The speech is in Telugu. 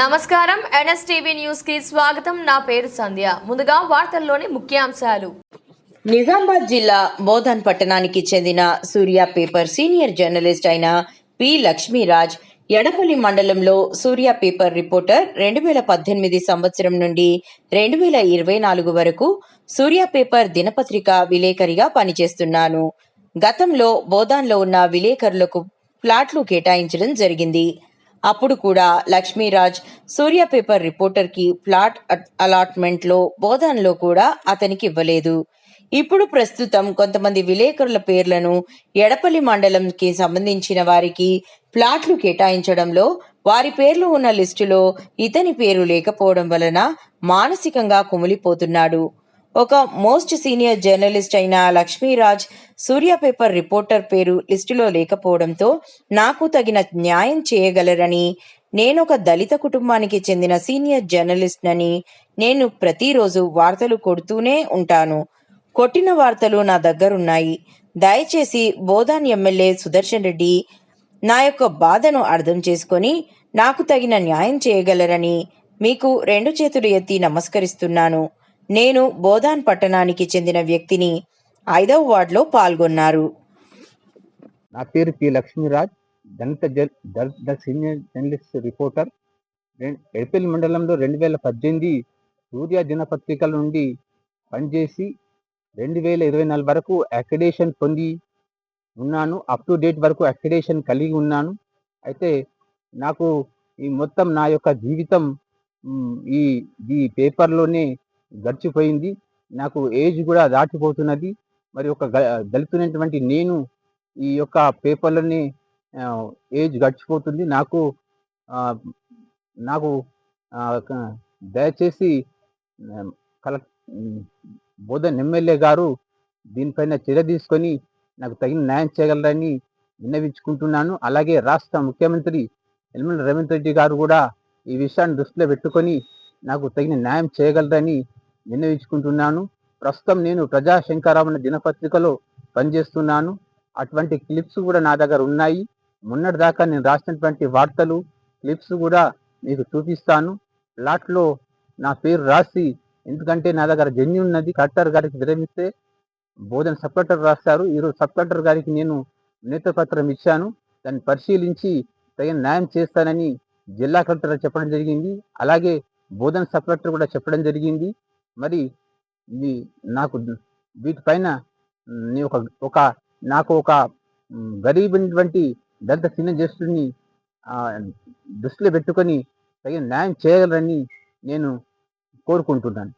నమస్కారం. ఎన్ఎస్టీవీ న్యూస్కి స్వాగతం. నా పేరు సంధ్య. ముందుగా వార్తల్లోని ముఖ్యాంశాలు. నిజామాబాద్ జిల్లా బోధన్ పట్టణానికి చెందిన సూర్య పేపర్ సీనియర్ జర్నలిస్ట్ అయిన పి లక్ష్మీరాజ్ ఎడపల్లి మండలంలో సూర్య పేపర్ రిపోర్టర్ రెండు వేల పద్దెనిమిది సంవత్సరం నుండి రెండు వేల ఇరవై నాలుగు వరకు సూర్య పేపర్ దినపత్రిక విలేకరిగా పనిచేస్తున్నాను. గతంలో బోధాన్లో ఉన్న విలేకరులకు ప్లాట్లు కేటాయించడం జరిగింది. అప్పుడు కూడా లక్ష్మీరాజ్ సూర్య పేపర్ రిపోర్టర్కి ప్లాట్ అట్- అలాట్మెంట్లో బోధనలో కూడా అతనికి ఇవ్వలేదు. ఇప్పుడు ప్రస్తుతం కొంతమంది విలేకరుల పేర్లను ఎడపల్లి మండలంకి సంబంధించిన వారికి ప్లాట్లు కేటాయించడంలో వారి పేర్లు ఉన్న లిస్టులో ఇతని పేరు లేకపోవడం వలన మానసికంగా కుమిలిపోతున్నాడు. ఒక మోస్ట్ సీనియర్ జర్నలిస్ట్ అయిన లక్ష్మీరాజ్ సూర్య పేపర్ రిపోర్టర్ పేరు లిస్టులో లేకపోవడంతో నాకు తగిన న్యాయం చేయగలరని నేను ఒక దళిత కుటుంబానికి చెందిన సీనియర్ జర్నలిస్ట్నని నేను ప్రతిరోజు వార్తలు కొడుతూనే ఉంటాను. కొట్టిన వార్తలు నా దగ్గరున్నాయి. దయచేసి బోధాన్ ఎమ్మెల్యే సుదర్శన్ రెడ్డి నా యొక్క బాధను అర్థం చేసుకొని నాకు తగిన న్యాయం చేయగలరని మీకు రెండు చేతులు ఎత్తి నమస్కరిస్తున్నాను. నేను బోధాన్ పట్టణానికి చెందిన వ్యక్తిని ఐదవ వార్డులో పాల్గొన్నారు. నా పేరు పి లక్ష్మీరాజ్ దళిత దళిత సీనియర్ జర్నలిస్ట్ రిపోర్టర్. రెం- మండలంలో రెండు వేల పద్దెనిమిది సూర్య దినపత్రికల నుండి పనిచేసి రెండు వేల ఇరవై నాలుగు వరకు అక్రిడేషన్ పొంది ఉన్నాను. అప్ టు డేట్ వరకు అక్రిడేషన్ కలిగి ఉన్నాను. అయితే నాకు ఈ మొత్తం నా యొక్క జీవితం ఈ ఈ పేపర్లోనే గడిచిపోయింది. నాకు ఏజ్ కూడా దాటిపోతున్నది. మరి ఒక గ- దళితునటువంటి నేను ఈ యొక్క పేపర్లని ఏజ్ గడిచిపోతుంది. నాకు నాకు దయచేసి కల బోధన్ ఎమ్మెల్యే గారు దీనిపైన చర్య తీసుకొని నాకు తగిన న్యాయం చేయగలరని విన్నవించుకుంటున్నాను. అలాగే రాష్ట్ర ముఖ్యమంత్రి యనమల రేవంత్ రెడ్డి గారు కూడా ఈ విషయాన్ని దృష్టిలో పెట్టుకొని నాకు తగిన న్యాయం చేయగలరని విన్నవించుకుంటున్నాను. ప్రస్తుతం నేను ప్రజా శంకరామణ దినపత్రికలో పనిచేస్తున్నాను. అటువంటి క్లిప్స్ కూడా నా దగ్గర ఉన్నాయి. మొన్నటి దాకా నేను రాసినటువంటి వార్తలు క్లిప్స్ కూడా మీకు చూపిస్తాను. ప్లాట్లో నా పేరు రాసి ఎందుకంటే నా దగ్గర జన్యు ఉన్నది కలెక్టర్ గారికి విరమిస్తే బోధన సబ్ కలెక్టర్ రాస్తారు. ఈరోజు సబ్ కలెక్టర్ గారికి నేను నేతపత్రం ఇచ్చాను. దాన్ని పరిశీలించి తగిన న్యాయం చేస్తానని జిల్లా కలెక్టర్ చెప్పడం జరిగింది. అలాగే బోధన సబ్ కలెక్టర్ కూడా చెప్పడం జరిగింది. మరి ఇది నాకు వీటిపైన నీ ఒక ఒక నాకు ఒక గరీబైనటువంటి దళిత చిన్న జ్యేష్ఠుడిని దృష్టిలో పెట్టుకొని తగిన న్యాయం చేయగలరని నేను కోరుకుంటున్నాను.